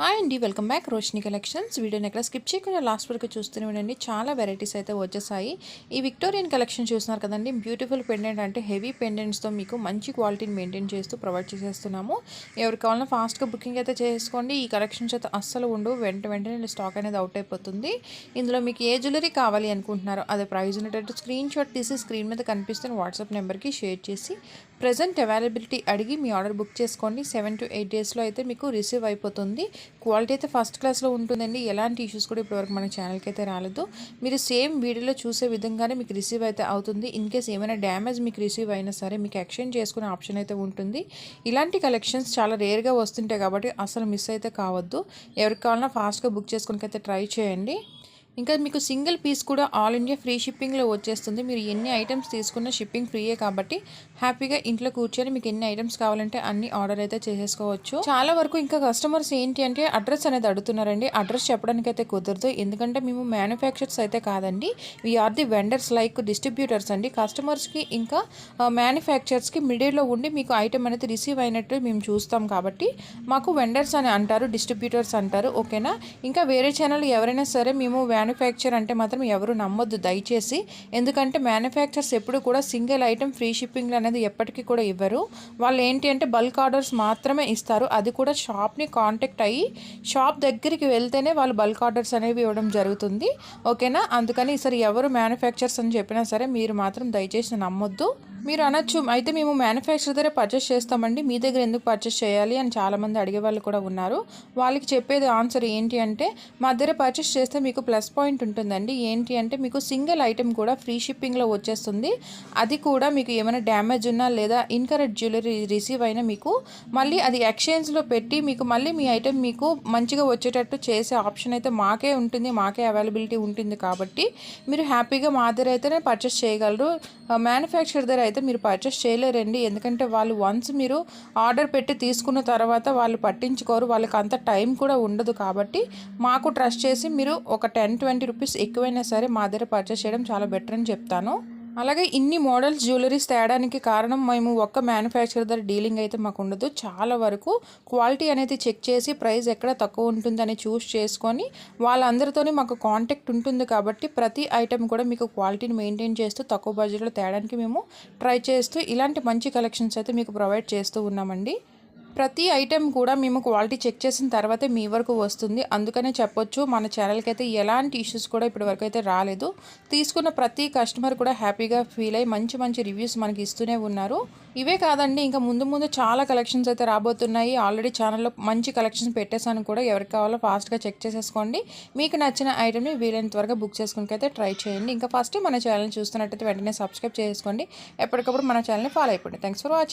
Hi అండి welcome back Roshini collections. వీడియోని ఎక్కడ స్కిప్ చేయకుండా లాస్ట్ వరకు చూస్తూనే ఉండండి. చాలా వెరైటీస్ అయితే వచ్చేసాయి. ఈ విక్టోరియన్ కలెక్షన్ చూస్తున్నారు కదండి బ్యూటిఫుల్ పెండెంట్ అంటే హెవీ పెండెంట్స్తో మీకు మంచి క్వాలిటీని మెయింటైన్ చేస్తూ ప్రొవైడ్ చేసేస్తున్నాము. ఎవరికి కావాలన్నా ఫాస్ట్గా బుకింగ్ అయితే చేసుకోండి. ఈ కలెక్షన్స్ అయితే అస్సలు ఉండవు. వెంట వెంటనే స్టాక్ అనేది అవుట్ అయిపోతుంది. ఇందులో మీకు ఏ జ్యువెలరీ కావాలి అనుకుంటున్నారో అదే ప్రైజ్ ఉండేటట్టు స్క్రీన్ షాట్ తీసి స్క్రీన్ మీద కనిపిస్తున్న వాట్సాప్ నెంబర్కి షేర్ చేసి ప్రజెంట్ అవైలబిలిటీ అడిగి మీ ఆర్డర్ బుక్ చేసుకోండి. సెవెన్ టు ఎయిట్ డేస్లో అయితే మీకు రిసీవ్ అయిపోతుంది. క్వాలిటీ అయితే ఫస్ట్ క్లాస్లో ఉంటుందండి. ఎలాంటి ఇష్యూస్ కూడా ఇప్పటివరకు మన ఛానల్కి అయితే రాలేదు. మీరు సేమ్ వీడియోలో చూసే విధంగానే మీకు రిసీవ్ అయితే అవుతుంది. ఇన్ కేస్ ఏమైనా డ్యామేజ్ మీకు రిసీవ్ అయినా సరే మీకు ఎక్స్చేంజ్ చేసుకునే ఆప్షన్ అయితే ఉంటుంది. ఇలాంటి కలెక్షన్స్ చాలా రేర్గా వస్తుంటాయి కాబట్టి అసలు మిస్ అయితే కావద్దు. ఎవరికి కావాలన్నా ఫాస్ట్గా బుక్ చేసుకుని అయితే ట్రై చేయండి. ఇంకా మీకు సింగిల్ పీస్ కూడా ఆల్ ఇండియా ఫ్రీ షిప్పింగ్లో వచ్చేస్తుంది. మీరు ఎన్ని ఐటమ్స్ తీసుకున్న షిప్పింగ్ ఫ్రీయే కాబట్టి హ్యాపీగా ఇంట్లో కూర్చొని మీకు ఎన్ని ఐటమ్స్ కావాలంటే అన్ని ఆర్డర్ అయితే చేసేసుకోవచ్చు. చాలా వరకు ఇంకా కస్టమర్స్ ఏంటి అంటే అడ్రస్ అనేది అడుగుతున్నారండి. అడ్రస్ చెప్పడానికి అయితే కుదరదు. ఎందుకంటే మేము మ్యానుఫ్యాక్చర్స్ అయితే కాదండి. We are the vendors like distributors అండి. కస్టమర్స్కి ఇంకా మ్యానుఫ్యాక్చర్స్కి మిడిల్లో ఉండి మీకు ఐటమ్ అనేది రిసీవ్ అయినట్టు మేము చూస్తాం కాబట్టి మాకు వెండర్స్ అని అంటారు డిస్ట్రిబ్యూటర్స్ అంటారు. ఓకేనా? ఇంకా వేరే ఛానల్ ఎవరైనా సరే మేము మ్యానుఫ్యాక్చర్ అంటే మాత్రం ఎవరు నమ్మొద్దు దయచేసి. ఎందుకంటే మ్యానుఫ్యాక్చర్స్ ఎప్పుడు కూడా సింగిల్ ఐటమ్ ఫ్రీ షిప్పింగ్ అనేది ఎప్పటికీ కూడా ఇవ్వరు. వాళ్ళు ఏంటి అంటే బల్క్ ఆర్డర్స్ మాత్రమే ఇస్తారు. అది కూడా షాప్ని కాంటాక్ట్ అయ్యి షాప్ దగ్గరికి వెళ్తేనే వాళ్ళు బల్క్ ఆర్డర్స్ అనేవి ఇవ్వడం జరుగుతుంది. ఓకేనా? అందుకని ఈసారి ఎవరు మ్యానుఫ్యాక్చర్స్ అని చెప్పినా సరే మీరు మాత్రం దయచేసి నమ్మొద్దు. మీరు అనొచ్చు. అయితే మేము మ్యానుఫ్యాక్చర్ దగ్గర పర్చేస్ చేస్తామండి. మీ దగ్గర ఎందుకు పర్చేస్ చేయాలి అని చాలామంది అడిగే వాళ్ళు కూడా ఉన్నారు. వాళ్ళకి చెప్పేది ఆన్సర్ ఏంటి అంటే మా దగ్గర పర్చేస్ చేస్తే మీకు ప్లస్ పాయింట్ ఉంటుందండి. ఏంటి అంటే మీకు సింగిల్ ఐటెం కూడా ఫ్రీ షిప్పింగ్లో వచ్చేస్తుంది. అది కూడా మీకు ఏమైనా డ్యామేజ్ ఉన్నా లేదా ఇన్కరెక్ట్ జ్యువెలరీ రిసీవ్ అయినా మీకు మళ్ళీ అది ఎక్స్చేంజ్లో పెట్టి మీకు మళ్ళీ మీ ఐటెం మీకు మంచిగా వచ్చేటట్టు చేసే ఆప్షన్ అయితే మాకే ఉంటుంది మాకే అవైలబిలిటీ ఉంటుంది కాబట్టి మీరు హ్యాపీగా మా దగ్గర అయితేనే పర్చేస్ చేయగలరు. మ్యానుఫ్యాక్చర్ దగ్గర అయితే మీరు పర్చేస్ చేయలేరండి. ఎందుకంటే వాళ్ళు వన్స్ మీరు ఆర్డర్ పెట్టి తీసుకున్న తర్వాత వాళ్ళు పట్టించుకోరు. వాళ్ళకి అంత టైం కూడా ఉండదు కాబట్టి మాకు ట్రస్ట్ చేసి మీరు ఒక టెన్ ట్వంటీ రూపీస్ ఎక్కువైనా సరే మా దగ్గర పర్చేస్ చేయడం చాలా బెటర్ అని చెప్తాను. అలాగే ఇన్ని మోడల్స్ జ్యువెలరీస్ తేడానికి కారణం మేము ఒక్క మ్యానుఫ్యాక్చర్ దగ్గర డీలింగ్ అయితే మాకు ఉండదు. చాలా వరకు క్వాలిటీ అనేది చెక్ చేసి ప్రైస్ ఎక్కడ తక్కువ ఉంటుందని చూస్ చేసుకొని వాళ్ళందరితోని మాకు కాంటాక్ట్ ఉంటుంది కాబట్టి ప్రతి ఐటెం కూడా మీకు క్వాలిటీని మెయింటైన్ చేస్తూ తక్కువ బడ్జెట్లో తేడానికి మేము ట్రై చేస్తూ ఇలాంటి మంచి కలెక్షన్స్ అయితే మీకు ప్రొవైడ్ చేస్తూ ఉన్నామండి. ప్రతి ఐటెం కూడా మేము క్వాలిటీ చెక్ చేసిన తర్వాతే మీ వరకు వస్తుంది. అందుకనే చెప్పొచ్చు మన ఛానల్కి అయితే ఎలాంటి ఇష్యూస్ కూడా ఇప్పటి వరకు అయితే రాలేదు. తీసుకున్న ప్రతి కస్టమర్ కూడా హ్యాపీగా ఫీల్ అయ్యి మంచి మంచి రివ్యూస్ మనకి ఇస్తూనే ఉన్నారు. ఇవే కాదండి ఇంకా ముందు ముందు చాలా కలెక్షన్స్ అయితే రాబోతున్నాయి. ఆల్రెడీ ఛానల్లో మంచి కలెక్షన్స్ పెట్టేసాను కూడా. ఎవరికి కావాలో ఫాస్ట్గా చెక్ చేసేసుకోండి. మీకు నచ్చిన ఐటెంని వీలైనంత త్వరగా బుక్ చేసుకుని అయితే ట్రై చేయండి. ఇంకా ఫస్ట్ మన ఛానల్ చూస్తున్నట్టయితే వెంటనే సబ్స్క్రైబ్ చేసుకోండి. ఎప్పటికప్పుడు మన ఛానల్ని ఫాలో అయిపోండి. Thanks for watching